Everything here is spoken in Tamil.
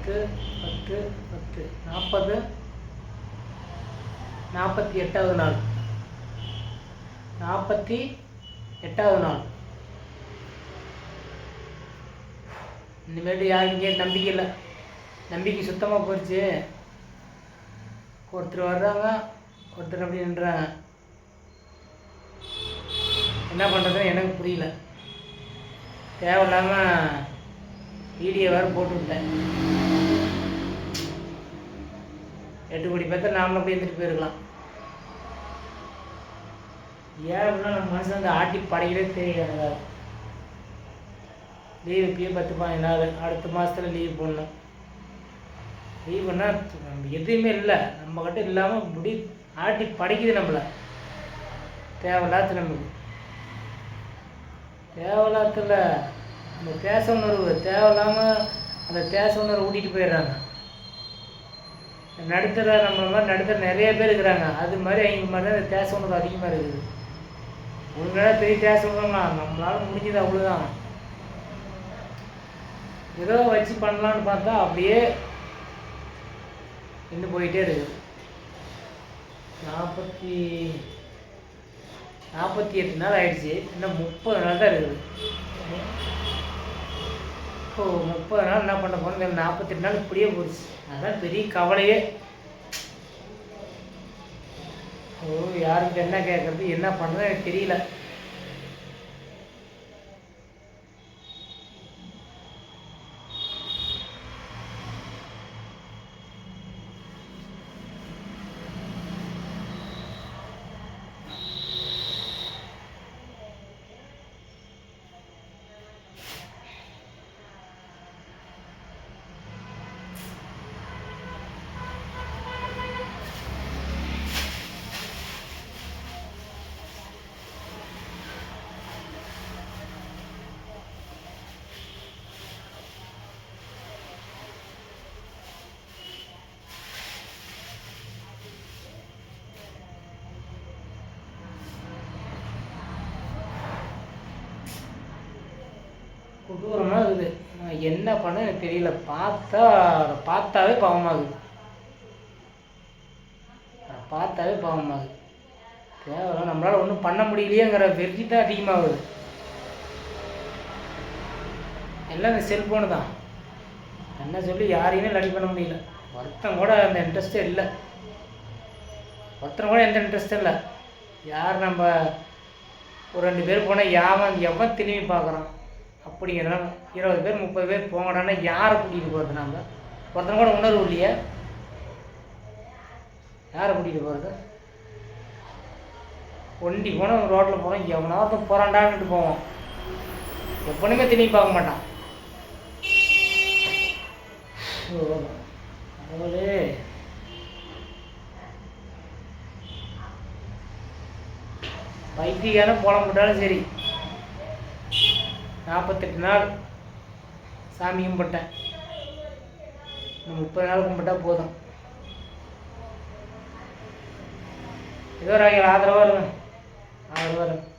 பத்து பத்து பத்து. நாற்பது? நாற்பத்தி எட்டாவது நாள். நாற்பத்தி எட்டாவது நாள். இனிமேட்டு யாருக்கே நம்பிக்கை இல்லை. நம்பிக்கை சுத்தமாக போயிடுச்சு ஒருத்தர் வர்றாங்க ஒருத்தர் அப்படி நின்றாங்க. என்ன பண்ணுறதுன்னு எனக்கு புரியல. தேவையில்லாமல் வீடியோ வேறு போட்டு விட்டேன் எட்டு கோடி பேர்த்த நாமளும் போய் எழுந்துட்டு போயிருக்கலாம். ஏன் அப்படின்னா நம்ம மனசு வந்து ஆட்டி படையிலே தெரியல எனக்கு லீவ் இப்பயே பத்து பதினஞ்சு நாள் அடுத்த மாதத்தில் லீவ் போடணும். லீவ் பண்ணால் நம்ம எதுவுமே இல்லை. நம்மக்கிட்ட இல்லாமல் முடி ஆட்டி படைக்குது நம்மளை. தேவையில்லாத நம்மளுக்கு தேவையில்லாத்துல அந்த தேச உணர்வு தேவையில்லாமல் அந்த தேச உணர்வு ஊட்டிட்டு போயிடுறாங்க. நடுத்தர நம்மள மாதிரி நடுத்தர நிறைய பேர் இருக்கிறாங்க. அது மாதிரி அவங்க மாதிரி தான் இந்த தேச உணர்வு அதிகமாக இருக்குது. உங்களால பெரிய தேச உணர்வுலாம் நம்மளால் முடிஞ்சது அவ்வளோதான் ஏதோ வச்சு பண்ணலான்னு பார்த்தா அப்படியே இன்னும் போயிட்டே இருக்குது. நாற்பத்தி நாற்பத்தி எட்டு நாள் ஆயிடுச்சு. இன்னும் முப்பது நாள் தான் இருக்குது. இப்போ முப்பது நாள் என்ன பண்ண போகிறோம் நாற்பத்தெட்டு நாள் இப்படியே போச்சு. அதான் பெரிய கவலையே. ஓ யாருக்கு என்ன கேட்குறது என்ன பண்ணுறது எனக்கு தெரியல. கொடூரமாக இருக்குது. நான் என்ன பண்ண எனக்கு தெரியல. பார்த்தா அதை பார்த்தாவே பாவமாகுது. அதை பார்த்தாவே பாவமாகுது. தேவை நம்மளால் ஒன்றும் பண்ண முடியலையேங்கிற வெறி தான் அதிகமாகுது. எல்லாம் இந்த செல்ஃபோனு தான். என்ன சொல்லி யாரையுமே லடி பண்ண முடியல. ஒருத்தன் கூட அந்த இன்ட்ரெஸ்ட்டே இல்லை. ஒருத்தன் கூட எந்த இன்ட்ரெஸ்ட்டும் இல்லை. யார் நம்ம ஒரு ரெண்டு பேர் போனால் யாவன் எவன் திரும்பி பார்க்குறான்? அப்படிங்கிறனால இருபது பேர் முப்பது பேர் போங்கடான்னா யாரை கூட்டிகிட்டு போகிறது நம்ம ஒருத்தன் கூட உணர்வு இல்லையே. யாரை கூட்டிகிட்டு போகிறது ஒண்டி போனால் ரோட்டில் போகிறோம் எவனாவது போகிறான்டான்ட்டு போவோம். எப்பனுமே திரும்பி பார்க்க மாட்டான். ஐயோ, கடவுளே. பைத்தியக்கான போட்டாலும் சரி. நாற்பத்தெட்டு நாள் சாமி கும்பிட்டேன். முப்பது நாள் கும்பிட்டா போதும். ஏதோ ராகிகள் ஆதரவாக இருக்கும் ஆதரவாக இருக்கும்